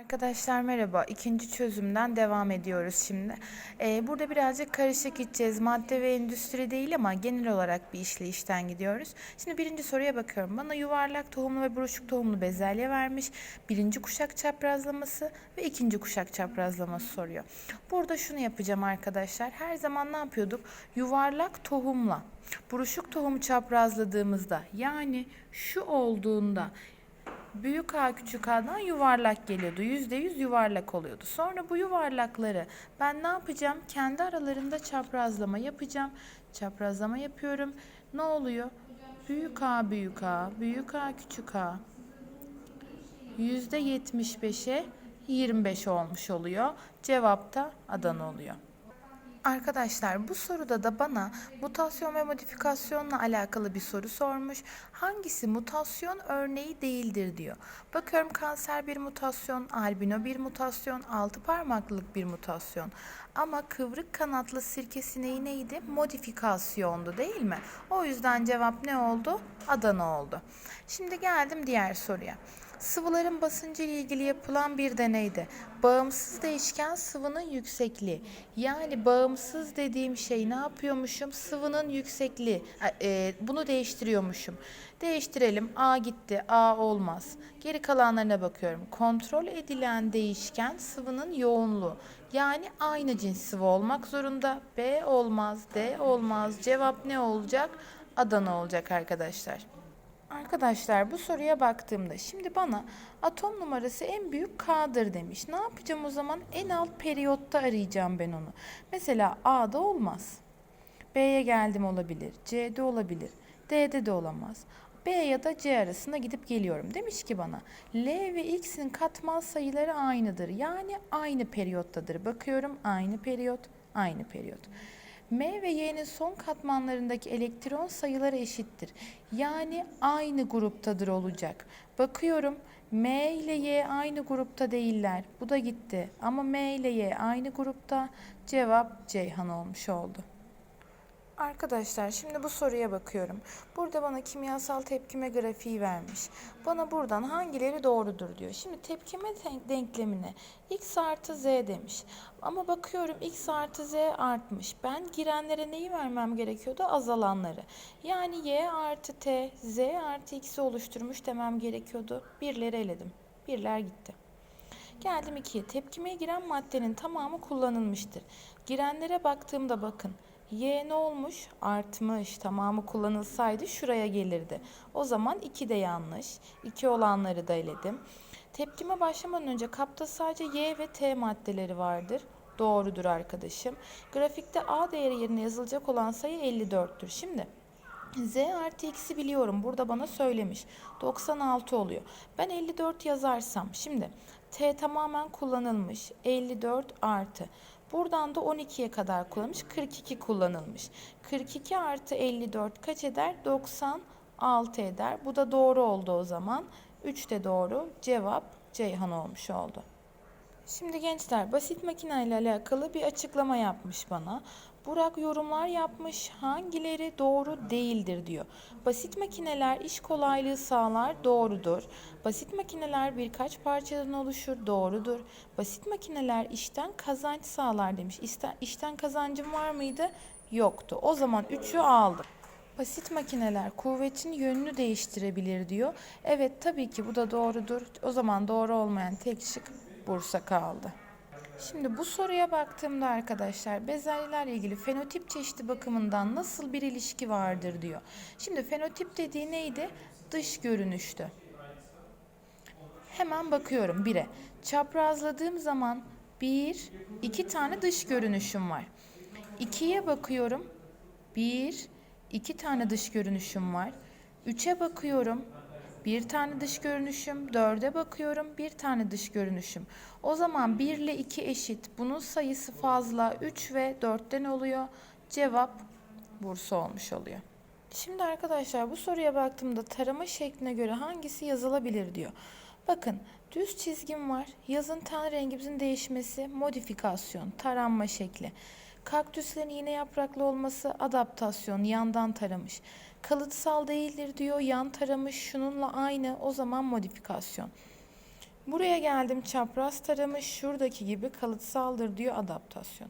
Arkadaşlar merhaba. İkinci çözümden devam ediyoruz şimdi. Ee, burada birazcık karışık gideceğiz. Madde ve endüstri değil ama genel olarak bir işleyişten gidiyoruz. Şimdi birinci soruya bakıyorum. Bana yuvarlak tohumlu ve buruşuk tohumlu bezelye vermiş. Birinci kuşak çaprazlaması ve ikinci kuşak çaprazlaması soruyor. Burada şunu yapacağım arkadaşlar. Her zaman ne yapıyorduk? Yuvarlak tohumla buruşuk tohumu çaprazladığımızda yani şu olduğunda Büyük A küçük A'dan yuvarlak geliyordu. Yüzde yüz yuvarlak oluyordu. Sonra bu yuvarlakları ben ne yapacağım? Kendi aralarında çaprazlama yapacağım. Çaprazlama yapıyorum. Ne oluyor? Büyük A büyük A, büyük A küçük A. Yüzde yetmiş beşe 25 olmuş oluyor. Cevap da Adana oluyor. Arkadaşlar bu soruda da bana mutasyon ve modifikasyonla alakalı bir soru sormuş. Hangisi mutasyon örneği değildir diyor. Bakıyorum kanser bir mutasyon, albino bir mutasyon, altı parmaklılık bir mutasyon. Ama kıvrık kanatlı sirke sineği neydi? Modifikasyondu değil mi? O yüzden cevap ne oldu? Adana oldu. Şimdi geldim diğer soruya. Sıvıların basıncı ile ilgili yapılan bir deneyde bağımsız değişken sıvının yüksekliği. Yani bağımsız dediğim şey ne yapıyormuşum? Sıvının yüksekliği. E, bunu değiştiriyormuşum. Değiştirelim. A gitti. A olmaz. Geri kalanlarına bakıyorum. Kontrol edilen değişken sıvının yoğunluğu. Yani aynı cins sıvı olmak zorunda. B olmaz. D olmaz. Cevap ne olacak? Adana olacak arkadaşlar. Arkadaşlar bu soruya baktığımda şimdi bana atom numarası en büyük K'dır demiş. Ne yapacağım o zaman? En alt periyotta arayacağım ben onu. Mesela A'da olmaz. B'ye geldim olabilir. C'de olabilir. D'de de olamaz. B ya da C arasında gidip geliyorum. Demiş ki bana L ve X'in katman sayıları aynıdır. Yani aynı periyottadır. Bakıyorum aynı periyot, aynı periyot. M ve Y'nin son katmanlarındaki elektron sayıları eşittir. Yani aynı gruptadır olacak. Bakıyorum M ile Y aynı grupta değiller. Bu da gitti. Ama M ile Y aynı grupta. Cevap Ceyhan olmuş oldu. Arkadaşlar şimdi bu soruya bakıyorum. Burada bana kimyasal tepkime grafiği vermiş. Bana buradan hangileri doğrudur diyor. Şimdi tepkime denklemine x artı z demiş. Ama bakıyorum x artı z artmış. Ben girenlere neyi vermem gerekiyordu? Azalanları. Yani y artı t, z artı x'i oluşturmuş demem gerekiyordu. Birleri eledim. Birler gitti. Geldim ikiye. Tepkimeye giren maddenin tamamı kullanılmıştır. Girenlere baktığımda bakın. Y ne olmuş? Artmış. Tamamı kullanılsaydı şuraya gelirdi. O zaman 2 de yanlış. 2 olanları da eledim. Tepkime başlamadan önce kapta sadece Y ve T maddeleri vardır. Doğrudur arkadaşım. Grafikte A değeri yerine yazılacak olan sayı 54'tür. Şimdi Z artı X'i biliyorum. Burada bana söylemiş. 96 oluyor. Ben 54 yazarsam şimdi T tamamen kullanılmış. 54 artı. Buradan da 12'ye kadar kullanılmış. 42 kullanılmış. 42 artı 54 kaç eder? 96 eder. Bu da doğru oldu o zaman. 3 de doğru. Cevap Ceyhan olmuş oldu. Şimdi gençler basit makine ile alakalı bir açıklama yapmış bana. Burak yorumlar yapmış. Hangileri doğru değildir diyor. Basit makineler iş kolaylığı sağlar. Doğrudur. Basit makineler birkaç parçadan oluşur. Doğrudur. Basit makineler işten kazanç sağlar demiş. İşten, işten kazancım var mıydı? Yoktu. O zaman 3'ü aldım. Basit makineler kuvvetin yönünü değiştirebilir diyor. Evet tabii ki bu da doğrudur. O zaman doğru olmayan tek şık Bursa kaldı. Şimdi bu soruya baktığımda arkadaşlar bezelyelerle ilgili fenotip çeşidi bakımından nasıl bir ilişki vardır diyor. Şimdi fenotip dediği neydi? Dış görünüştü. Hemen bakıyorum bire. Çaprazladığım zaman bir, iki tane dış görünüşüm var. İkiye bakıyorum. Bir, iki tane dış görünüşüm var. Üçe bakıyorum. Bir tane dış görünüşüm, dörde bakıyorum, bir tane dış görünüşüm. O zaman 1 ile 2 eşit. Bunun sayısı fazla. 3 ve 4'ten oluyor. Cevap Bursa olmuş oluyor. Şimdi arkadaşlar bu soruya baktığımda tarama şekline göre hangisi yazılabilir diyor. Bakın düz çizgim var. Yazın ten rengimizin değişmesi modifikasyon, taranma şekli. Kaktüslerin iğne yapraklı olması adaptasyon, yandan taramış. Kalıtsal değildir diyor, yan taramış, şununla aynı, o zaman modifikasyon. Buraya geldim çapraz taramış şuradaki gibi kalıtsaldır diyor adaptasyon.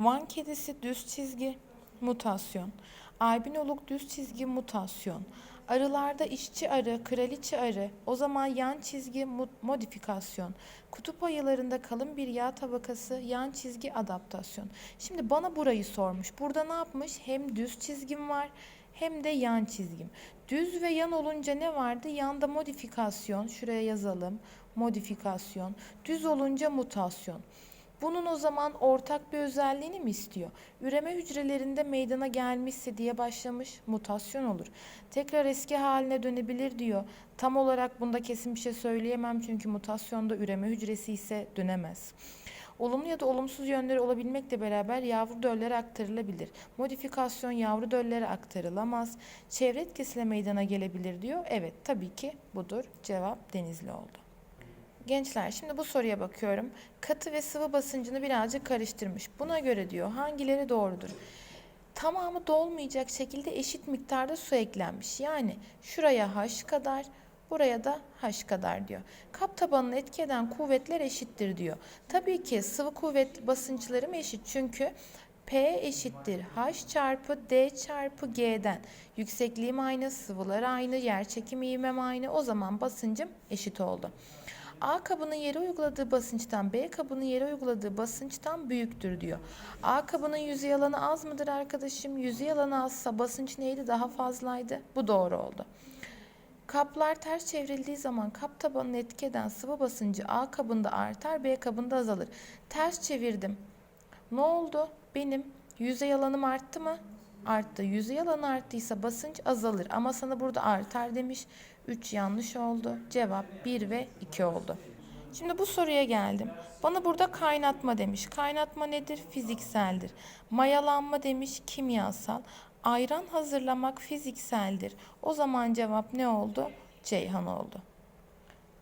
Van kedisi düz çizgi mutasyon. Albinoluk düz çizgi mutasyon. Arılarda işçi arı, kraliçe arı, o zaman yan çizgi modifikasyon. Kutup ayılarında kalın bir yağ tabakası, yan çizgi adaptasyon. Şimdi bana burayı sormuş. Burada ne yapmış? Hem düz çizgim var hem de yan çizgim. Düz ve yan olunca ne vardı? Yanda modifikasyon. Şuraya yazalım. Modifikasyon. Düz olunca mutasyon. Bunun o zaman ortak bir özelliğini mi istiyor? Üreme hücrelerinde meydana gelmişse diye başlamış mutasyon olur. Tekrar eski haline dönebilir diyor. Tam olarak bunda kesin bir şey söyleyemem çünkü mutasyonda üreme hücresi ise dönemez. Olumlu ya da olumsuz yönleri olabilmekle beraber yavru döllere aktarılabilir. Modifikasyon yavru döllere aktarılamaz. Çevre etkisiyle meydana gelebilir diyor. Evet tabii ki budur. Cevap Denizli oldu. Gençler şimdi bu soruya bakıyorum. Katı ve sıvı basıncını birazcık karıştırmış. Buna göre diyor hangileri doğrudur? Tamamı dolmayacak şekilde eşit miktarda su eklenmiş. Yani şuraya H kadar, buraya da H kadar diyor. Kap tabanını etki kuvvetler eşittir diyor. Tabii ki sıvı kuvvet basınçlarım eşit çünkü P eşittir H çarpı D çarpı G'den. Yüksekliğim aynı, sıvılar aynı, yer çekimi ivmem aynı. O zaman basıncım eşit oldu. A kabının yere uyguladığı basınçtan B kabının yere uyguladığı basınçtan büyüktür diyor. A kabının yüzey alanı az mıdır arkadaşım? Yüzey alanı azsa basınç neydi? Daha fazlaydı. Bu doğru oldu. Kaplar ters çevrildiği zaman kap tabanını etki eden sıvı basıncı A kabında artar, B kabında azalır. Ters çevirdim. Ne oldu? Benim yüzey alanım arttı mı? Arttı. Yüzey alanı arttıysa basınç azalır. Ama sana burada artar demiş. 3 yanlış oldu. Cevap 1 ve 2 oldu. Şimdi bu soruya geldim. Bana burada kaynatma demiş. Kaynatma nedir? Fizikseldir. Mayalanma demiş kimyasal. Ayran hazırlamak fizikseldir. O zaman cevap ne oldu? Ceyhan oldu.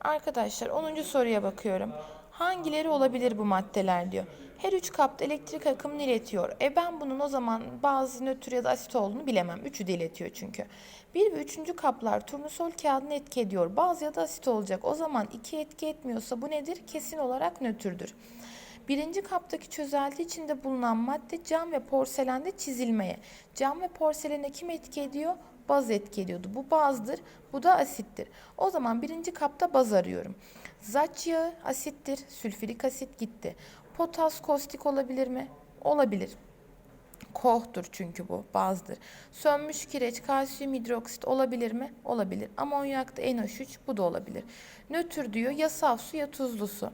Arkadaşlar 10. soruya bakıyorum. Hangileri olabilir bu maddeler diyor. Her üç kapta elektrik akımını iletiyor. E ben bunun o zaman bazı nötr ya da asit olduğunu bilemem. Üçü de iletiyor çünkü. Bir ve üçüncü kaplar turnusol kağıdını etki ediyor. Bazı ya da asit olacak. O zaman iki etki etmiyorsa bu nedir? Kesin olarak nötrdür. Birinci kaptaki çözelti içinde bulunan madde cam ve porselende çizilmeye. Cam ve porselene kim etki ediyor? Baz etki ediyordu. Bu bazdır, bu da asittir. O zaman birinci kapta baz arıyorum. Zaç yağı asittir, sülfürik asit gitti. Potas kostik olabilir mi? Olabilir. Kohtur çünkü bu bazdır. Sönmüş kireç, kalsiyum hidroksit olabilir mi? Olabilir. Amonyakta NH3 bu da olabilir. Nötr diyor ya saf su ya tuzlu su.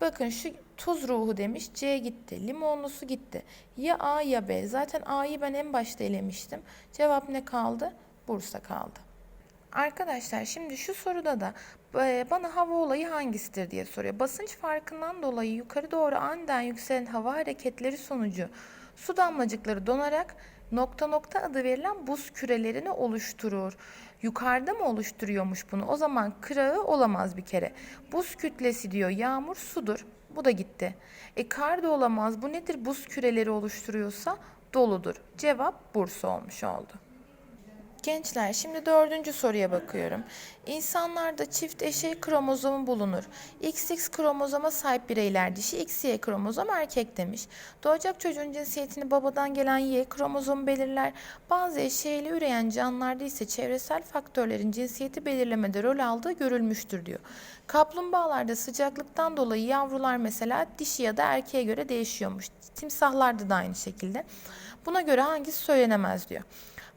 Bakın şu tuz ruhu demiş. C gitti. Limonlu su gitti. Ya A ya B. Zaten A'yı ben en başta elemiştim. Cevap ne kaldı? Bursa kaldı. Arkadaşlar şimdi şu soruda da e, bana hava olayı hangisidir diye soruyor. Basınç farkından dolayı yukarı doğru aniden yükselen hava hareketleri sonucu su damlacıkları donarak nokta nokta adı verilen buz kürelerini oluşturur. Yukarıda mı oluşturuyormuş bunu? O zaman kırağı olamaz bir kere. Buz kütlesi diyor yağmur sudur. Bu da gitti. E kar da olamaz. Bu nedir? Buz küreleri oluşturuyorsa doludur. Cevap Bursa olmuş oldu. Gençler şimdi dördüncü soruya bakıyorum. İnsanlarda çift eşey kromozomu bulunur. XX kromozoma sahip bireyler dişi, XY kromozom erkek demiş. Doğacak çocuğun cinsiyetini babadan gelen Y kromozomu belirler. Bazı eşeğiyle üreyen canlılarda ise çevresel faktörlerin cinsiyeti belirlemede rol aldığı görülmüştür diyor. Kaplumbağalarda sıcaklıktan dolayı yavrular mesela dişi ya da erkeğe göre değişiyormuş. Timsahlarda da aynı şekilde. Buna göre hangisi söylenemez diyor.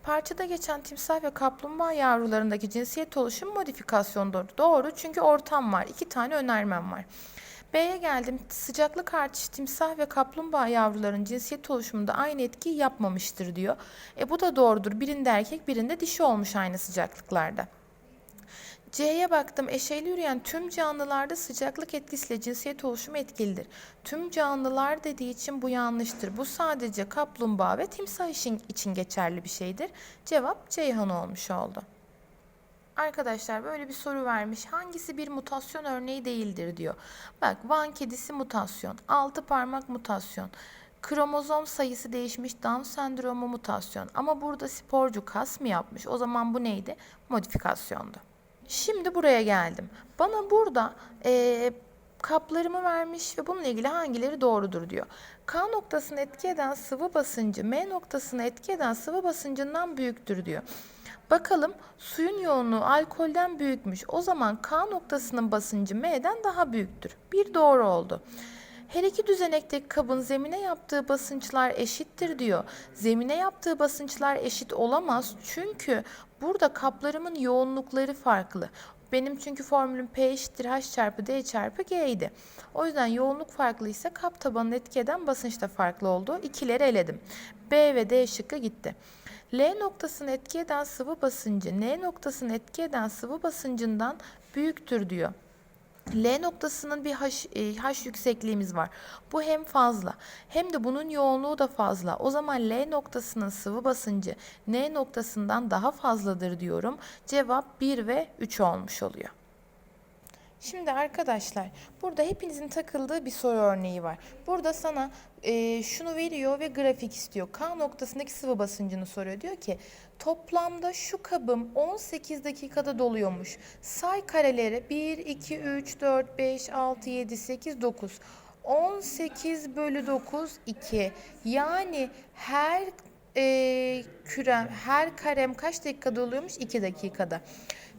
Parçada geçen timsah ve kaplumbağa yavrularındaki cinsiyet oluşum modifikasyondur. Doğru çünkü ortam var. İki tane önermem var. B'ye geldim. Sıcaklık artışı timsah ve kaplumbağa yavruların cinsiyet oluşumunda aynı etkiyi yapmamıştır diyor. E bu da doğrudur. Birinde erkek birinde dişi olmuş aynı sıcaklıklarda. C'ye baktım. Eşeğli üreyen tüm canlılarda sıcaklık etkisiyle cinsiyet oluşumu etkilidir. Tüm canlılar dediği için bu yanlıştır. Bu sadece kaplumbağa ve timsah için, için geçerli bir şeydir. Cevap Ceyhan olmuş oldu. Arkadaşlar böyle bir soru vermiş. Hangisi bir mutasyon örneği değildir diyor. Bak Van kedisi mutasyon, altı parmak mutasyon, kromozom sayısı değişmiş Down sendromu mutasyon. Ama burada sporcu kas mı yapmış? O zaman bu neydi? Modifikasyondu. Şimdi buraya geldim. Bana burada eee, kaplarımı vermiş ve bununla ilgili hangileri doğrudur diyor. K noktasını etki eden sıvı basıncı M noktasını etki eden sıvı basıncından büyüktür diyor. Bakalım suyun yoğunluğu alkolden büyükmüş. O zaman K noktasının basıncı M'den daha büyüktür. Bir doğru oldu. Her iki düzenekteki kabın zemine yaptığı basınçlar eşittir diyor. Zemine yaptığı basınçlar eşit olamaz çünkü burada kaplarımın yoğunlukları farklı. Benim çünkü formülüm P eşittir H çarpı D çarpı G idi. O yüzden yoğunluk farklıysa kap tabanını etki basınç da farklı oldu. İkileri eledim. B ve D şıkkı gitti. L noktasını etki eden sıvı basıncı N noktasını etki eden sıvı basıncından büyüktür diyor. L noktasının bir H, e, H yüksekliğimiz var. Bu hem fazla hem de bunun yoğunluğu da fazla. O zaman L noktasının sıvı basıncı N noktasından daha fazladır diyorum. Cevap 1 ve 3 olmuş oluyor. Şimdi arkadaşlar burada hepinizin takıldığı bir soru örneği var. Burada sana e, şunu veriyor ve grafik istiyor. K noktasındaki sıvı basıncını soruyor. Diyor ki toplamda şu kabım 18 dakikada doluyormuş. Say kareleri 1, 2, 3, 4, 5, 6, 7, 8, 9. 18 bölü 9 2. Yani her e, kürem, her karem kaç dakikada oluyormuş? 2 dakikada.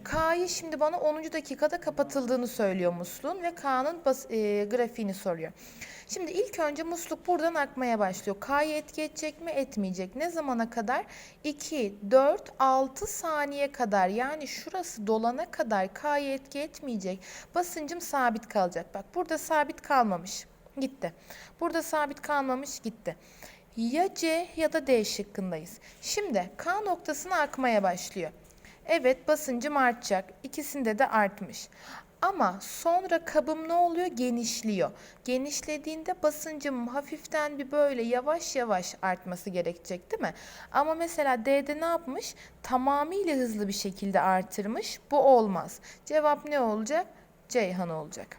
K'yı şimdi bana 10. dakikada kapatıldığını söylüyor musluğun ve K'nın e, grafiğini soruyor. Şimdi ilk önce musluk buradan akmaya başlıyor. K'yı etki edecek mi? Etmeyecek. Ne zamana kadar? 2, 4, 6 saniye kadar yani şurası dolana kadar K'yı etki etmeyecek. Basıncım sabit kalacak. Bak burada sabit kalmamış. Gitti. Burada sabit kalmamış. Gitti. Ya C ya da D şıkkındayız. Şimdi K noktasına akmaya başlıyor. Evet basıncım artacak. İkisinde de artmış. Ama sonra kabım ne oluyor? Genişliyor. Genişlediğinde basıncım hafiften bir böyle yavaş yavaş artması gerekecek değil mi? Ama mesela D'de ne yapmış? Tamamıyla hızlı bir şekilde artırmış. Bu olmaz. Cevap ne olacak? Ceyhan olacak.